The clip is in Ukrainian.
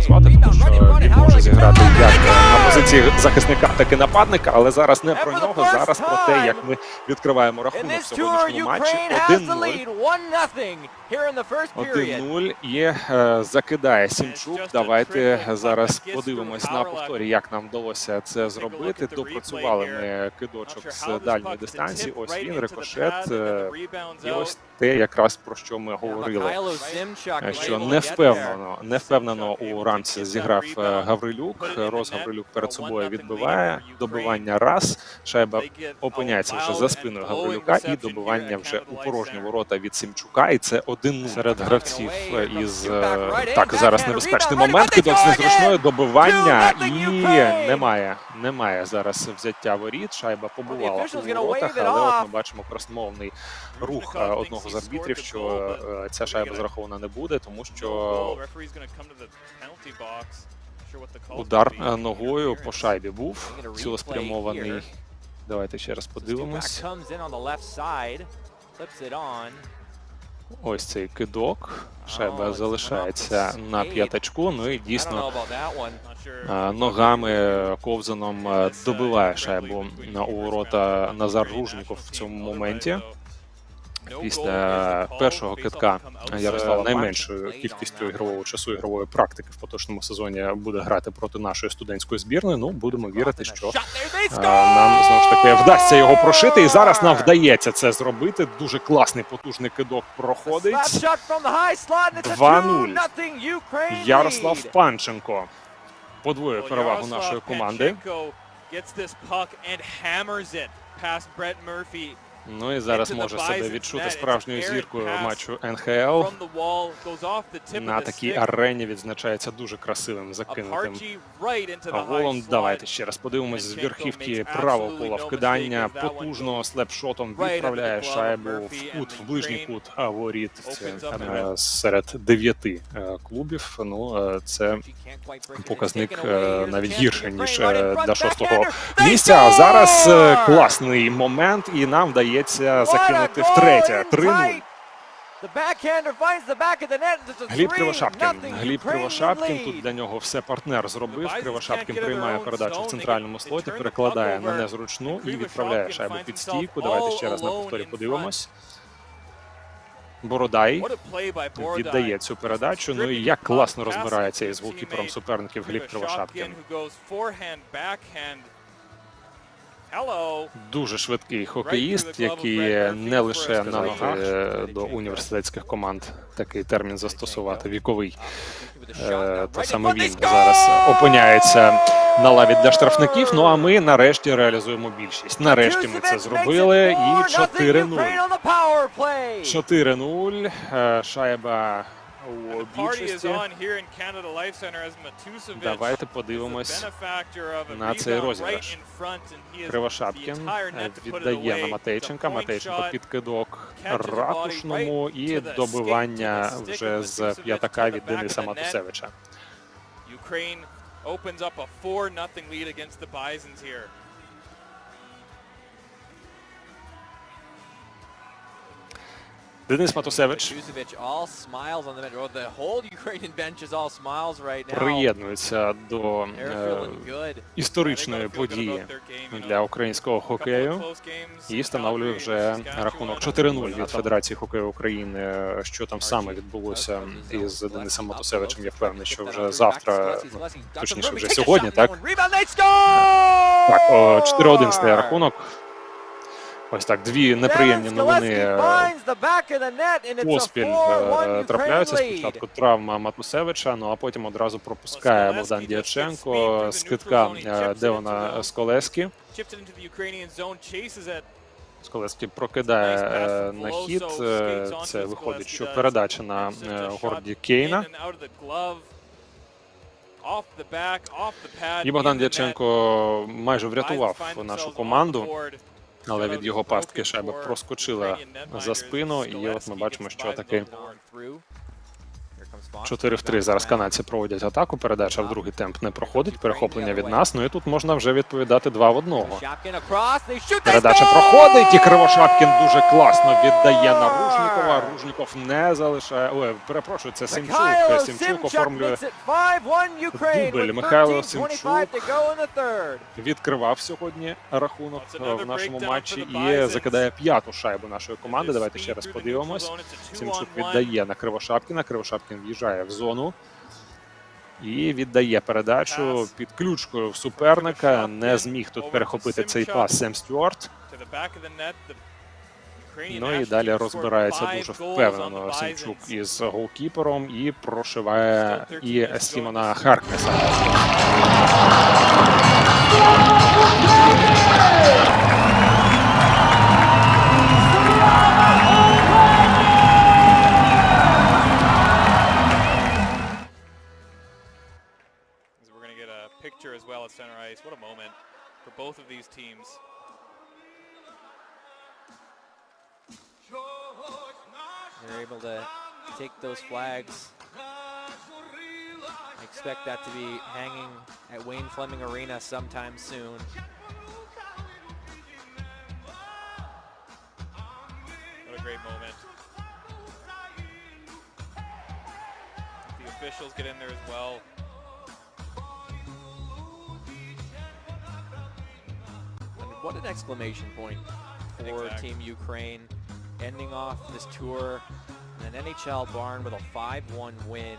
назвати, тому що він може зіграти як позиції захисника, так і нападника, але зараз не про нього. Зараз про те, як ми відкриваємо рахунок в сьогоднішньому матчі. Ukraine has 1-0. 1-0 here in the first period. 1-0 є е, закидає Сімчук. Давайте зараз подивимось на повторі, як нам вдалося це зробити. Допрацювали ми кидочок з дальньої дистанції. Ось він рикошет. е, І ось те, якраз про що ми говорили. Е, Що не впевнено, не впевнено у рамці зіграв е, Гаврилюк. Роз Гаврилюк перед собою відбиває. Добивання раз. Шайба опиняється вже за спиною Гаврилюка, і добивання вже у порожні ворота від Сімчука. І це один серед гравців із е, так зараз небезпечний момент. Кидок з незручної добивання і немає. Немає зараз взяття воріт. Шайба побувала у воротах, але от ми бачимо красномовний рух е, одного з арбітрів, що е, ця шайба зарахована не буде, тому що удар е, ногою по шайбі був цілеспрямований. Давайте ще раз подивимось. Ось цей кидок. Шайба залишається на п'ятачку. Ну і дійсно е, ногами ковзаном е, добиває шайбу у ворота Назар Ружніков в цьому моменті. Після першого китка Ярослава найменшою кількістю ігрового часу ігрової практики в поточному сезоні буде грати проти нашої студентської збірної. Ну будемо вірити, що е, нам знову ж таки вдасться його прошити. І зараз нам вдається це зробити. Дуже класний потужний кидок проходить. Slap shot from the high slot, and it's a 2-0. 2-0 Ярослав. Панченко подвоює перевагу нашої команди. Gets this puck and hammers it past Brett Murphy Ну і зараз може себе відчути справжньою зіркою матчу НХЛ. На такій арені відзначається дуже красивим закинутим голом. Давайте ще раз подивимось з верхівки правого пола вкидання. Потужно слепшотом відправляє шайбу в кут, в ближній кут а, воріт Це, е, серед дев'яти е, клубів. Ну е, це показник е, навіть гірше ніж е, для шостого місця. А зараз е, класний момент, і нам вдається закинути втретє. in 3-0. tight. The backhander finds the back of the net. It's a Гліб Кривошапкін. Гліб Кривошапкін. Тут для нього все партнер зробив. Кривошапкін приймає передачу в центральному слоті, перекладає на незручну і відправляє шайбу під стійку. Давайте ще раз на повторі подивимось. Бородай віддає цю передачу. Ну і як класно розбирається із голкіпером суперників Гліб Кривошапкін. Дуже швидкий хокеїст, який не лише на до університетських команд такий термін застосувати віковий. Е, Та саме він зараз опиняється на лаві для штрафників. Ну а ми нарешті реалізуємо більшість. Нарешті ми це зробили. І 4-0. 4-0. Е, Шайба у більшості. Давайте подивимось. на цей розіграш. Кривошапкін е, віддає на Матейченка. Матейченко підкидок ратушному і добивання вже з п'ятака від Дениса. Матусевича. Ukraine opens up a 4 nothing lead against the Bisons here. Right now. приєднується до е, історичної події для українського хокею. І встановлює вже рахунок 4-0 від Федерації хокею України. Що там саме відбулося із Денисом Матусевичем? Я впевнений, що вже завтра, ну, точніше, вже сьогодні, так? Так, о, 4-1 стає рахунок. Ось так, дві неприємні новини е, поспіль е, трапляються. Спочатку травма Матусевича, ну а потім одразу пропускає Богдан Дяченко з китка е, Девона Сколескі. Сколескі прокидає е, на хід. Е, Це виходить, що передача на е, Горді Кейна. І Богдан Дяченко майже врятував нашу команду, але від його пастки шайба проскочила за спину. І от ми бачимо, що таки. 4 в 3 зараз канадці проводять атаку. Передача в другий темп не проходить. Перехоплення від нас. Ну і тут можна вже відповідати 2 в 1. Shotgun across, they shoot, they Передача проходить, і Кривошапкін дуже класно віддає на Ружнікова. Ружніков не залишає. Ой, перепрошую, це Симчук Симчук оформлює. makes it 5-1 Ukraine Дубль. Михайло 13.25 Симчук. to go in the third. Відкривав сьогодні рахунок в нашому матчі і закидає п'яту шайбу нашої команди. Давайте ще раз подивимось. Сімчук віддає на Кривошапкіна. Кривошапкін в'їжджає в зону. І віддає передачу під ключкою в суперника. Не зміг тут перехопити цей пас Сем Стюарт. Ну і далі розбирається дуже впевнено the Сімчук із голкіпером і прошиває Still 13 і Сімона. Харкнеса. For both of these teams. They're able to take those flags. I expect that to be hanging at Wayne Fleming Arena sometime soon. What a great moment. The officials get in there as well. What an exclamation point for Exactly. Team Ukraine, ending off this tour in an NHL barn with a 5-1 win